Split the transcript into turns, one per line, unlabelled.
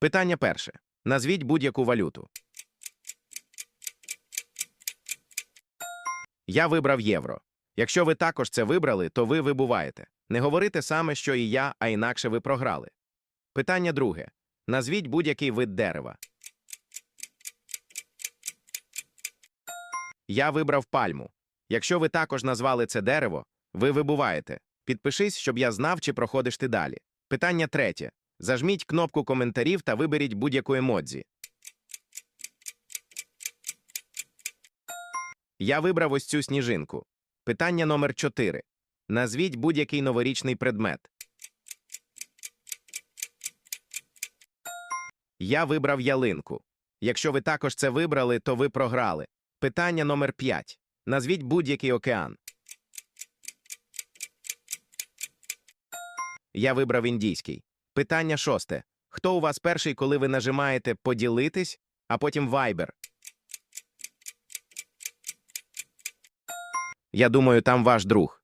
Питання перше. Назвіть будь-яку валюту. Я вибрав євро. Якщо ви також це вибрали, то ви вибуваєте. Не говорите саме, що і я, а інакше ви програли. Питання друге. Назвіть будь-який вид дерева. Я вибрав пальму. Якщо ви також назвали це дерево, ви вибуваєте. Підпишись, щоб я знав, чи проходиш ти далі. Питання третє. Зажміть кнопку коментарів та виберіть будь-яку емодзі. Я вибрав ось цю сніжинку. Питання номер 4. Назвіть будь-який новорічний предмет. Я вибрав ялинку. Якщо ви також це вибрали, то ви програли. Питання номер 5. Назвіть будь-який океан. Я вибрав індійський. Питання шосте. Хто у вас перший, коли ви нажимаєте поділитись, а потім вайбер? Я думаю, там ваш друг.